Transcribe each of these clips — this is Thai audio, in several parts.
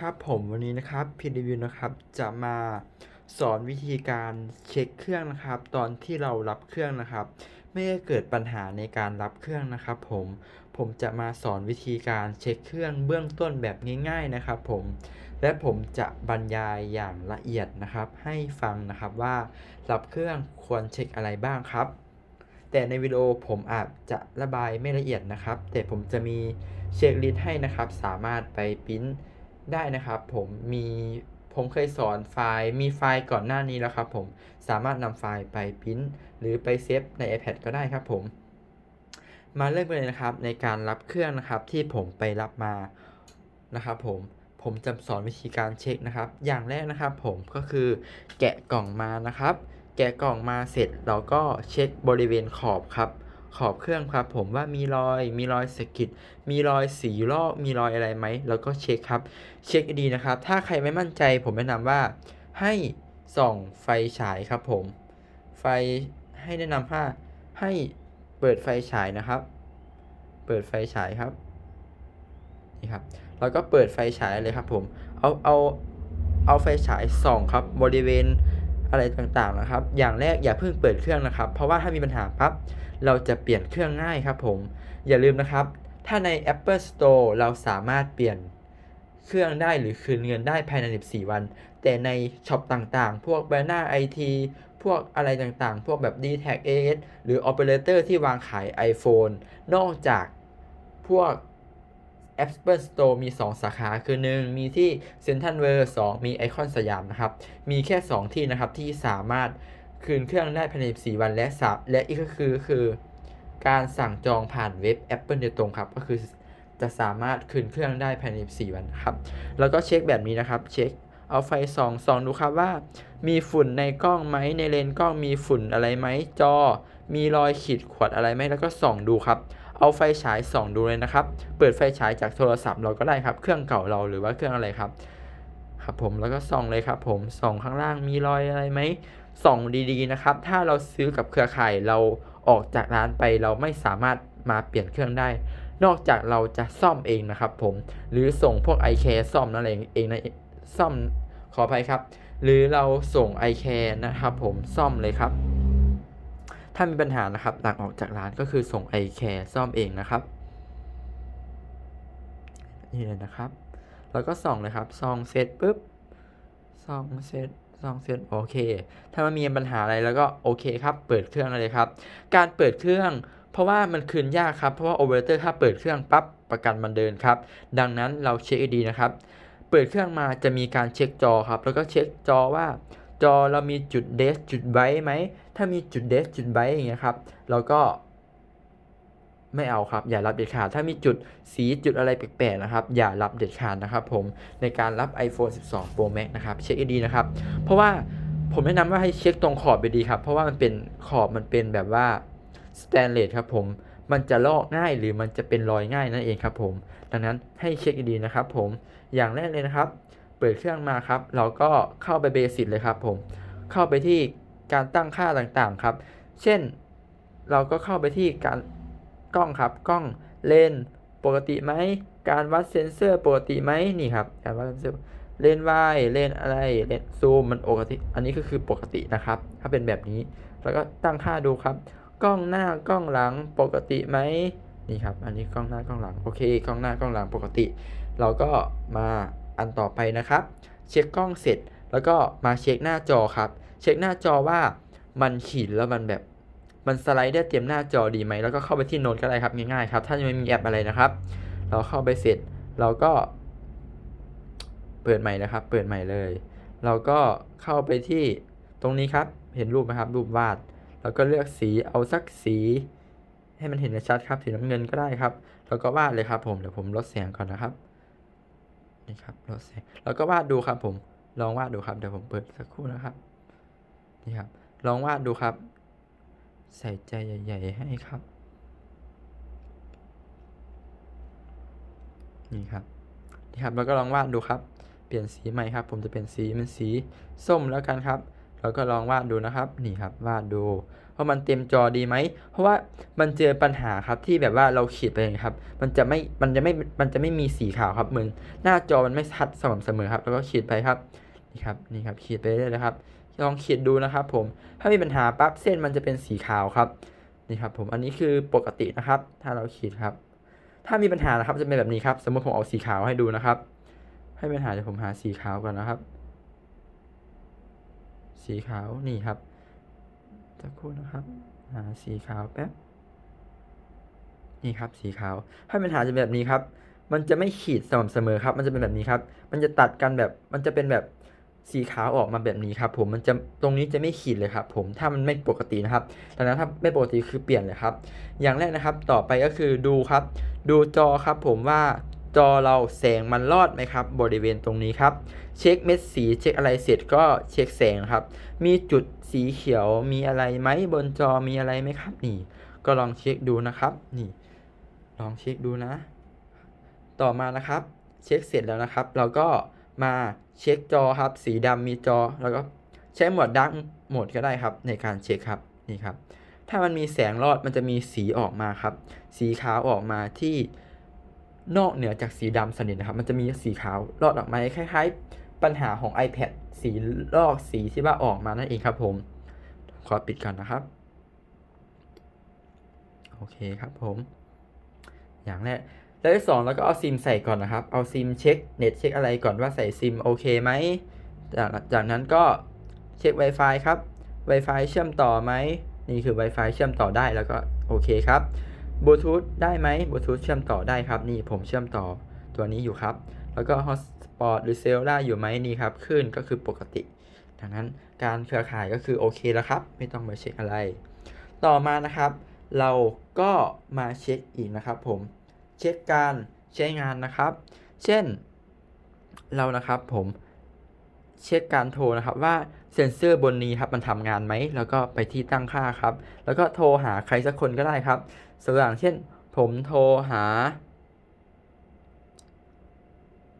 ครับผมวันนี้นะครับพีรีวิวนะครับจะมาสอนวิธีการเช็คเครื่องนะครับ ตอนที่เรารับเครื่องนะครับ ไม่ให้เกิดปัญหาในการรับเครื่องนะครับ ผมผมจะมาสอนวิธีการเช็คเครื่องเบื้องต้นแบบง่าย ๆนะครับ ผมและผมจะบรรยายอย่างละเอียดนะครับ ให้ฟังนะครับว่ารับเครื่องควรเช็คอะไรบ้างครับ แต่ในวิดีโอผมอาจจะระบายไม่ละเอียดนะครับ แต่ผมจะมีเช็คลิสต์ให้นะครับ สามารถไปปริ้น ได้นะครับผมมีผมเคยสอนไฟล์มีไฟล์ก่อนหน้านี้แล้วครับผมสามารถนำไฟล์ไปปริ้นหรือไปเซฟใน iPad ก็ได้ครับผมมาเริ่มกันเลยนะครับในการรับเครื่องนะครับที่ผมไปรับมานะครับผมผมจะสอนวิธีการเช็คนะครับ อย่างแรกนะครับผมก็คือแกะกล่องมานะครับ แกะกล่องมาเสร็จเราก็เช็คบริเวณขอบครับ ขอบเครื่องครับ ผมว่ามีรอย มีรอยสะกิด มีรอยสีลอก มีรอยอะไรไหมเราก็เช็คครับ เช็คดีนะครับ ถ้าใครไม่มั่นใจผมแนะนำว่าให้ส่องไฟฉายครับผม ไฟให้แนะนำว่าให้เปิดไฟฉายนะครับ เปิดไฟฉายครับนี่ครับแล้วก็เปิดไฟฉายเลยครับผม เอาเอาเอาไฟฉายส่องครับบริเวณ อะไรต่างๆนะครับ อย่างแรกอย่าเพิ่งเปิดเครื่องนะครับ เพราะว่าถ้ามีปัญหาปั๊บเราจะเปลี่ยนเครื่องง่ายครับผม อย่าลืมนะครับ ถ้าใน Apple Store เราสามารถเปลี่ยนเครื่องได้หรือคืนเงินได้ภายใน 14 วัน แต่ในช็อปต่างๆ พวก b a n a IT พวกอะไรต่างๆ พวกแบบ d t a c AS หรือ Operator ที่วางขาย iPhone นอกจากพวก Apple Store มี 2 สาขาคือ 1 มีที่ Central World 2มีไอคอนสยามนะครับ มีแค่ 2 ที่นะครับที่สามารถคืนเครื่องได้ภายใน4วันและสาและอีกก็คือคือการสั่งจองผ่านเว็บ Apple โดยตรงครับ ก็คือจะสามารถคืนเครื่องได้ภายใน4วันครับ แล้วก็เช็คแบบนี้นะครับ เช็คเอาไฟส่องส่องดูครับว่า มีฝุ่นในกล้องไหมในเลนส์กล้องมีฝุ่นอะไรไหมจอ มีรอยขีดขวนอะไรไหมแล้วก็ส่องดูครับ เอาไฟฉายส่องดูเลยนะครับ เปิดไฟฉายจากโทรศัพท์เราก็ได้ครับ เครื่องเก่าเราหรือว่าเครื่องอะไรครับ ครับผมแล้วก็ส่องเลยครับ ผมส่องข้างล่างมีรอยอะไรไหมส่องดีๆนะครับ ถ้าเราซื้อกับเครือข่ายเราออกจากร้านไปเราไม่สามารถมาเปลี่ยนเครื่องได้ นอกจากเราจะซ่อมเองนะครับผม หรือส่งพวก i c a r e ซ่อมนั่นเองเองนะซ่อมขออภัยครับ หรือเราส่ง i c a r e นะครับผมซ่อมเลยครับ ถ้ามีปัญหานะครับหลังออกจากร้านก็คือส่ง i c a r e ซ่อมเองนะครับนี่เลยนะครับ แล้วก็ส่องเลยครับส่องเสร็จปุ๊บส่องเสร็จส่องเสร็จโอเค ถ้ามันมีปัญหาอะไรแล้วก็โอเคครับ เปิดเครื่องเลยครับ การเปิดเครื่อง เพราะว่ามันคืนยากครับเพราะว่าโอเปอเรเตอร์ถ้าเปิดเครื่องปั๊บประกันมันเดินครับ ดังนั้นเราเช็คดีนะครับ เปิดเครื่องมาจะมีการเช็คจอครับ แล้วก็เช็คจอว่าจอเรามีจุดเดสจุดไบต์ไหม ถ้ามีจุดเดสจุดไบอย่างเงี้ยครับเราก็ไม่เอาครับ อย่ารับเด็ดขาด ถ้ามีจุดสีจุดอะไรแปลกๆนะครับ อย่ารับเด็ดขาดนะครับผมในการรับ iPhone 12 Pro Max นะครับ เช็คดีนะครับ เพราะว่าผมแนะนำว่าให้เช็คตรงขอบไปดีครับ เพราะว่ามันเป็นขอบมันเป็นแบบว่าสแตนเลสครับผม มันจะลอกง่ายหรือมันจะเป็นรอยง่ายนั่นเองครับผม ดังนั้นให้เช็คดีนะครับผม อย่างแรกเลยนะครับ เปิดเครื่องมาครับ เราก็เข้าไปเบสิกเลยครับผม เข้าไปที่ การตั้งค่าต่างๆครับ เช่น เราก็เข้าไปที่การกล้องครับ กล้องเลนปกติไหม การวัดเซนเซอร์ปกติไหมนี่ครับ การวัดเซนเซอร์เลนวายเลนอะไร เลนซูม มันปกติ อันนี้ก็คือปกตินะครับ ถ้าเป็นแบบนี้ แล้วก็ตั้งค่าดูครับ กล้องหน้ากล้องหลังปกติไหมนี่ครับ อันนี้กล้องหน้ากล้องหลัง โอเค กล้องหน้ากล้องหลังปกติ เราก็มาอันต่อไปนะครับ เช็คกล้องเสร็จ แล้วก็มาเช็คหน้าจอครับ เช็คหน้าจอว่ามันขีดแล้วมันแบบมันสไลด์ได้เต็มหน้าจอดีไหมแล้วก็เข้าไปที่โน้ตก็ได้ครับง่ายๆครับถ้ายังไม่มีแอปอะไรนะครับ เราเข้าไปเสร็จเราก็ เปิดใหม่นะครับ เปิดใหม่เลย เราก็เข้าไปที่ตรงนี้ครับ เห็นรูปไหมครับ รูปวาด แล้วก็เลือกสีเอาสักสี ให้มันเห็นชัดครับสีน้ำเงินก็ได้ครับ แล้วก็วาดเลยครับ ผมเดี๋ยวผมลดแสงก่อนนะครับนี่ครับลดแสงแล้วก็วาดดูครับ ผมลองวาดดูครับเดี๋ยวผมเปิดสักครู่นะครับ นี่ครับ ลองวาดดูครับ ใส่ใจใหญ่ ๆ ให้ครับ นี่ครับ นี่ครับ แล้วก็ลองวาดดูครับ เปลี่ยนสีใหม่ครับ ผมจะเปลี่ยนสีเป็นสีส้มแล้วกันครับเราก็ลองวาดดูนะครับ นี่ครับ วาดดูว่ามันเต็มจอดีไหม เพราะว่ามันเจอปัญหาครับที่แบบว่าเราขีดไปครับ มันจะไม่ มันจะไม่ มันจะไม่มีสีขาวครับ เหมือนหน้าจอมันไม่ชัดสม่ำเสมอครับ แล้วก็ขีดไปครับ นี่ครับ นี่ครับ ขีดไปเรื่อยๆครับ ลองขีดดูนะครับผมถ้ามีปัญหาปั๊บเส้นมันจะเป็นสีขาวครับนี่ครับผมอันนี้คือปกตินะครับ ถ้าเราขีดครับ ถ้ามีปัญหานะครับจะเป็นแบบนี้ครับ สมมติผมเอาสีขาวให้ดูนะครับ ให้ปัญหาเดี๋ยวผมหาสีขาวก่อนนะครับ สีขาวนี่ครับสักครู่นะครับหาสีขาวแป๊บนี่ครับสีขาวถ้าปัญหาจะเป็นแบบนี้ครับ มันจะไม่ขีดสม่ำเสมอครับ มันจะเป็นแบบนี้ครับ มันจะตัดกันแบบมันจะเป็นแบบ สีขาวออกมาแบบนี้ครับผมมันจะตรงนี้จะไม่ขีดเลยครับผมถ้ามันไม่ปกตินะครับดังนั้นถ้าไม่ปกติคือเปลี่ยนเลยครับ อย่างแรกนะครับต่อไปก็คือดูครับ ดูจอครับผมว่าจอเราแสงมันรอดไหมครับ บริเวณตรงนี้ครับ เช็คเม็ดสีเช็คอะไรเสร็จก็เช็คแสงครับ มีจุดสีเขียวมีอะไรไหมบนจอมีอะไรไหมครับ นี่ ก็ลองเช็คดูนะครับ นี่ ลองเช็คดูนะ ต่อมานะครับ เช็คเสร็จแล้วนะครับ เราก็ มาเช็คจอครับ สีดำมีจอ แล้วก็ใช้โหมดดักโหมดก็ได้ครับ ในการเช็คครับนี่ครับ ถ้ามันมีแสงรอดมันจะมีสีออกมาครับ สีขาวออกมาที่นอกเหนือจากสีดำสนิทนะครับ มันจะมีสีขาวรอดออกมาคล้ายๆ ปัญหาของ iPad สีลอกสีที่ว่าออกมานั่นเองครับผม ขอปิดก่อนนะครับ โอเคครับผม อย่างแรก แล้วที่สองเราก็เอาซิมใส่ก่อนนะครับ เอาซิมเช็คเน็ตเช็คอะไรก่อนว่าใส่ซิมโอเคไหม จากจากนั้นก็เช็ค Wi-Fi ครับ Wi-Fi เชื่อมต่อไหม นี่คือ Wi-Fi เชื่อมต่อได้แล้วก็โอเคครับบลูทูธได้ไหมบลูทูธเชื่อมต่อได้ครับ นี่ผมเชื่อมต่อตัวนี้อยู่ครับ แล้วก็ Hotspot หรือเซลล่าอยู่ไหมนี่ครับขึ้นก็คือปกติดังนั้นการเครือข่ายก็คือโอเคแล้วครับ ไม่ต้องมาเช็คอะไร ต่อมานะครับ เราก็มาเช็คอีกนะครับผม เช็คการใช้งานนะครับ เช่นเรานะครับผมเช็คการโทรนะครับว่าเซ็นเซอร์บนนี้ครับมันทำงานไหม แล้วก็ไปที่ตั้งค่าครับ แล้วก็โทรหาใครสักคนก็ได้ครับตัวอย่างเช่น ผมโทรหา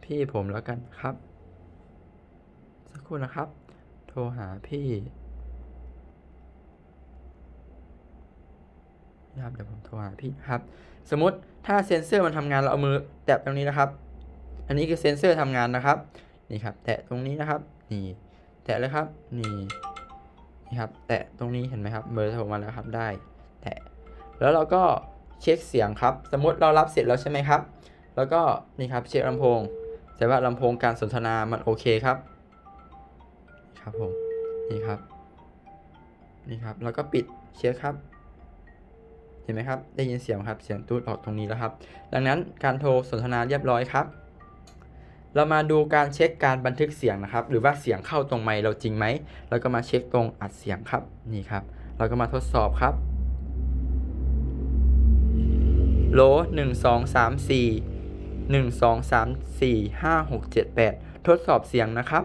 พี่ผมแล้วกันครับ สักครู่นะครับ โทรหาพี่นะครับเดี๋ยวผมโทรหาพี่ครับ สมมติถ้าเซ็นเซอร์มันทำงานเราเอามือแตะตรงนี้นะครับ อันนี้คือเซ็นเซอร์ทำงานนะครับ นี่ครับ แตะตรงนี้นะครับ นี่ แตะเลยครับ นี่ นี่ครับ แตะตรงนี้เห็นไหมครับ เบอร์โทรมาแล้วครับ ได้ แตะ แล้วเราก็เช็คเสียงครับ สมมติเรารับเสร็จแล้วใช่ไหมครับ แล้วก็นี่ครับเช็คลำโพง แต่ว่าลำโพงการสนทนามันโอเคครับ ครับผม นี่ครับ นี่ครับ แล้วก็ปิดเช็คครับ เห็นไหมครับ ได้ยินเสียงครับ เสียงตูดออกตรงนี้แล้วครับ ดังนั้นการโทรสนทนาเรียบร้อยครับ เรามาดูการเช็คการบันทึกเสียงนะครับ หรือว่าเสียงเข้าตรงไมค์เราจริงไหมแล้วก็มาเช็คตรงอัดเสียงครับ นี่ครับ เราก็มาทดสอบครับโลหนึ่งสองสามสี่หนึ่งสองสามสี่ห้าหกเจ็ดแปดทดสอบเสียงนะครับ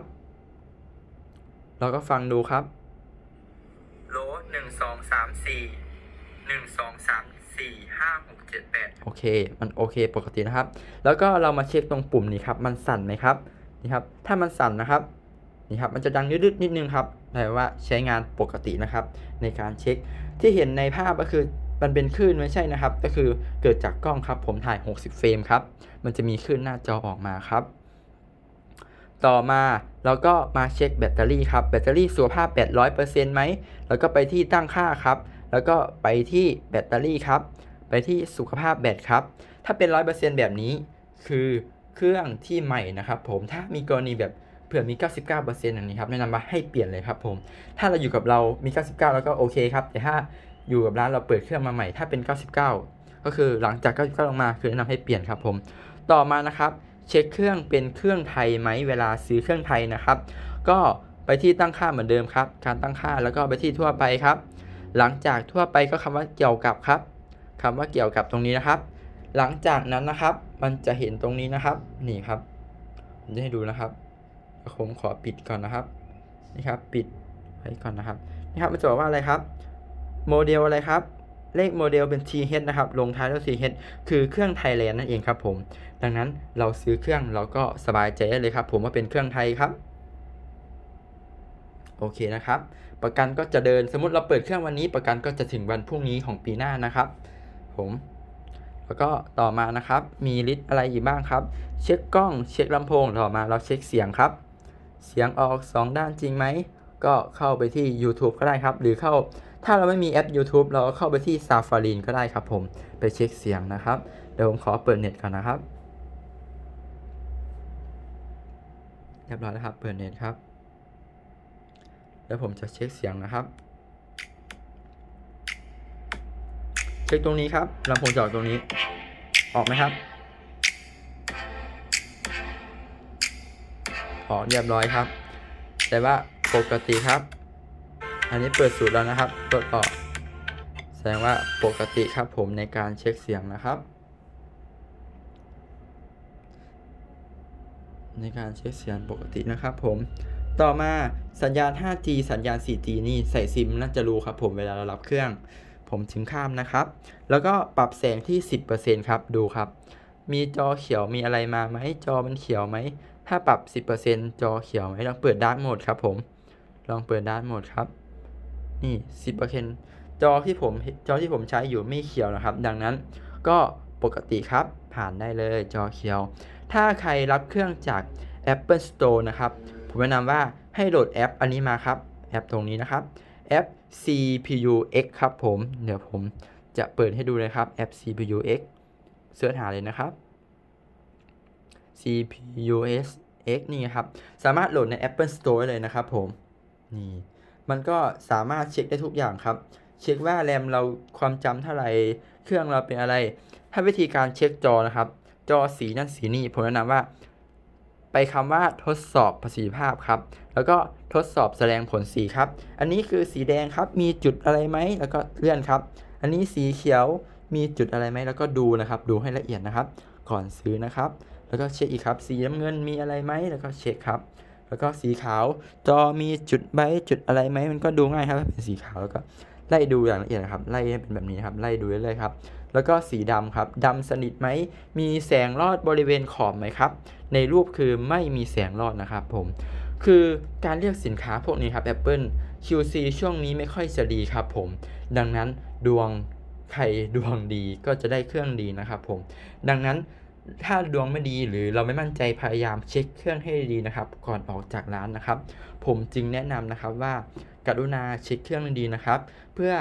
เราก็ฟังดูครับโลหนึ่งสองสามสี่ หนึ่งสองสามสี่ห้าหกเจ็ดแปดโอเค มันโอเคปกตินะครับ แล้วก็เรามาเช็คตรงปุ่มนี้ครับ มันสั่นไหมครับ นี่ครับ ถ้ามันสั่นนะครับ นี่ครับ มันจะดังยืดๆนิดนึงครับแปลว่าใช้งานปกตินะครับ ในการเช็ค ที่เห็นในภาพก็คือมันเป็นคลื่นไม่ใช่นะครับ ก็คือเกิดจากกล้องครับ ผมถ่าย 60 เฟรมครับ มันจะมีคลื่นหน้าจอออกมาครับ ต่อมาเราก็มาเช็คแบตเตอรี่ครับ แบตเตอรี่สุขภาพ 800%ไหม แล้วก็ไปที่ตั้งค่าครับ แล้วก็ไปที่แบตเตอรี่ครับ ไปที่สุขภาพแบตครับ ถ้าเป็น 100%แบบนี้ คือเครื่องที่ใหม่นะครับผม ถ้ามีกรณีแบบเผื่อมี 99%อย่างนี้ครับ แนะนำว่าให้เปลี่ยนเลยครับผม ถ้าเราอยู่กับเรามี 99 แล้วก็โอเคครับ แต่ถ้าอยู่กับร้านเราเปิดเครื่องมาใหม่ ถ้าเป็น 99 ก็คือหลังจาก 99 ลงมา คือแนะนำให้เปลี่ยนครับผม ต่อมานะครับ เช็คเครื่องเป็นเครื่องไทยไหมเวลาซื้อเครื่องไทยนะครับ ก็ไปที่ตั้งค่าเหมือนเดิมครับ การตั้งค่าแล้วก็ไปที่ทั่วไปครับ หลังจากทั่วไปก็คำว่าเกี่ยวกับครับคำว่าเกี่ยวกับตรงนี้นะครับ หลังจากนั้นนะครับ มันจะเห็นตรงนี้นะครับ นี่ครับ ผมจะให้ดูนะครับ ผมขอปิดก่อนนะครับ นี่ครับ ปิดไว้ก่อนนะครับ นี่ครับมันจะบอกว่าอะไรครับ โมเดลอะไรครับ เลขโมเดลเป็น TH นะครับ ลงท้ายด้วย TH คือเครื่องไทยแลนด์นั่นเองครับผม ดังนั้นเราซื้อเครื่องเราก็สบายใจได้เลยครับ ผมว่าเป็นเครื่องไทยครับ โอเคนะครับ ประกันก็จะเดินสมมติเราเปิดเครื่องวันนี้ ประกันก็จะถึงวันพรุ่งนี้ของปีหน้านะครับ ผม แล้วก็ต่อมานะครับ มีลิสต์อะไรอีกบ้างครับ เช็คกล้องเช็คลำโพงต่อมาเราเช็คเสียงครับ เสียงออก 2 ด้านจริงไหมก็เข้าไปที่ YouTube ก็ได้ครับ หรือเข้าถ้าเราไม่มีแอป YouTube เราก็เข้าไปที่ Safari ก็ได้ครับ ผมไปเช็คเสียงนะครับ เดี๋ยวผมขอเปิดเน็ตก่อนนะครับเรียบร้อยแล้วครับ เปิดเน็ตครับ แล้วผมจะเช็คเสียงนะครับ เช็คตรงนี้ครับลำโพงจอดตรงนี้ ออกไหมครับ ออกเรียบร้อยครับ แต่ว่าปกติครับ อันนี้เปิดสูตรแล้วนะครับตรวจออกแสดงว่าปกติครับผมในการเช็คเสียงนะครับ ในการเช็คเสียงปกตินะครับผม ต่อมาสัญญาณ 5G สัญญาณ 4G นี่ใส่ซิมน่าจะรู้ครับผมเวลาเรารับเครื่อง ผมถึงข้ามนะครับ แล้วก็ปรับแสงที่ 10%ครับดูครับ มีจอเขียวมีอะไรมาไหมจอมันเขียวไหม ถ้าปรับ 10%จอเขียวไหมลองเปิดดาร์กโหมดครับผม ลองเปิดดาร์กโหมดครับ นี่ 10%จอที่ผมจอที่ผมใช้อยู่ไม่เขียวนะครับ ดังนั้นก็ปกติครับผ่านได้เลยจอเขียว ถ้าใครรับเครื่องจาก Apple Store นะครับ ผมแนะนำว่าให้โหลดแอปอันนี้มาครับ แอปตรงนี้นะครับ แอป CPU X ครับผม เดี๋ยวผมจะเปิดให้ดูเลยครับแอป CPU X เสิร์ชหาเลยนะครับ CPU X นี่ครับ สามารถโหลดใน Apple Store เลยนะครับผมนี่มันก็สามารถเช็คได้ทุกอย่างครับ เช็คว่าแรมเราความจำเท่าไหร่ เครื่องเราเป็นอะไร ถ้าวิธีการเช็คจอนะครับ จอสีนั่นสีนี่ผมแนะนำว่า ไปคำว่าทดสอบประสิทธิภาพครับ แล้วก็ทดสอบแสดงผลสีครับ อันนี้คือสีแดงครับมีจุดอะไรไหมแล้วก็เลื่อนครับ อันนี้สีเขียวมีจุดอะไรไหมแล้วก็ดูนะครับ ดูให้ละเอียดนะครับ ก่อนซื้อนะครับ แล้วก็เช็คอีกครับ สีน้ำเงินมีอะไรไหมแล้วก็เช็คครับ แล้วก็สีขาวจอมีจุดไบจุดอะไรไหมมันก็ดูง่ายครับเป็นสีขาวแล้วก็ไล่ดูอย่างละเอียดนะครับ ไล่ให้เป็นแบบนี้ครับ ไล่ดูเรื่อยๆครับ แล้วก็สีดำครับดำสนิทไหม มีแสงรอดบริเวณขอบไหมครับ ในรูปคือไม่มีแสงรอดนะครับผมคือการเลือกสินค้าพวกนี้ครับ Apple QC ช่วงนี้ไม่ค่อยจะดีครับผม ดังนั้นดวงใครดวงดีก็จะได้เครื่องดีนะครับผม ดังนั้นถ้าดวงไม่ดีหรือเราไม่มั่นใจพยายามเช็คเครื่องให้ดีนะครับ ก่อนออกจากร้านนะครับ ผมจึงแนะนำนะครับว่ากรุณาเช็คเครื่องดีนะครับ เพื่อ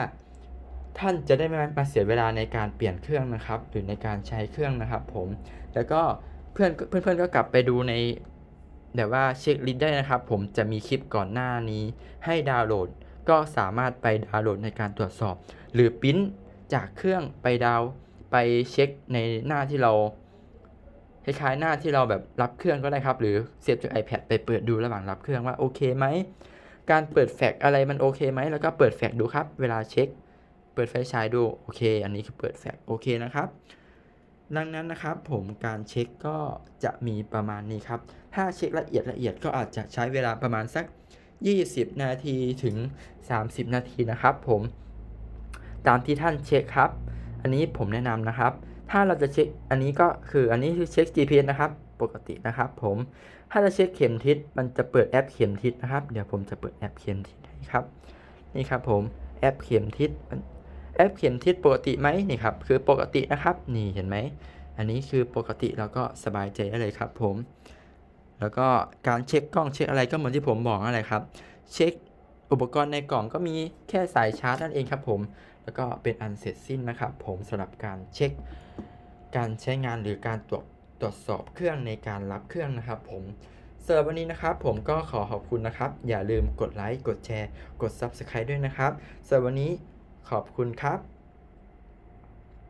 ท่านจะได้ไม่มาเสียเวลาในการเปลี่ยนเครื่องนะครับ หรือในการใช้เครื่องนะครับ ผม แล้วก็เพื่อนเพื่อนๆก็กลับไปดูในแบบว่าเช็คลิสต์ได้นะครับ ผมจะมีคลิปก่อนหน้านี้ ให้ดาวน์โหลด ก็สามารถไปดาวน์โหลดในการตรวจสอบ หรือปริ้นจากเครื่องไปดาวไปเช็คในหน้าที่เราคล้ายๆหน้าที่เราแบบรับเครื่องก็ได้ครับ หรือเสียบจาก iPad ไปเปิดดูระหว่างรับเครื่องว่าโอเคไหมการเปิดแฟกอะไรมันโอเคไหมแล้วก็เปิดแฟกดูครับ เวลาเช็ค เปิดไฟฉายดูโอเค อันนี้คือเปิดแฟกโอเคนะครับ ดังนั้นนะครับผมการเช็คก็จะมีประมาณนี้ครับ ถ้าเช็คละเอียดละเอียดก็อาจจะใช้เวลาประมาณสัก 20 นาทีถึง 30 นาทีนะครับ ผมตามที่ท่านเช็คครับ อันนี้ผมแนะนำนะครับ ถ้าเราจะเช็คอันนี้ก็คืออันนี้คือเช็ค GPS นะครับ ปกตินะครับ ผม ถ้าจะเช็คเข็มทิศมันจะเปิดแอปเข็มทิศนะครับ เดี๋ยวผมจะเปิดแอปเข็มทิศให้ครับ นี่ครับผมแอปเข็มทิศ แอปเข็มทิศปกติไหมนี่ครับคือปกตินะครับนี่เห็นไหมอันนี้คือปกติเราก็สบายใจได้เลยครับผม แล้วก็การเช็คกล้องเช็คอะไรก็เหมือนที่ผมบอกนั่นแหละครับ เช็คอุปกรณ์ในกล่องก็มีแค่สายชาร์จนั่นเองครับผม แล้วก็เป็นอันเสร็จสิ้นนะครับผมสำหรับการเช็ค การใช้งานหรือการตรวจตรวจสอบเครื่องในการรับเครื่องนะครับผมสำหรับวันนี้นะครับผมก็ขอขอบคุณนะครับ อย่าลืมกดไลค์กดแชร์ กด Subscribe ด้วยนะครับสำหรับวันนี้ ขอบคุณครับ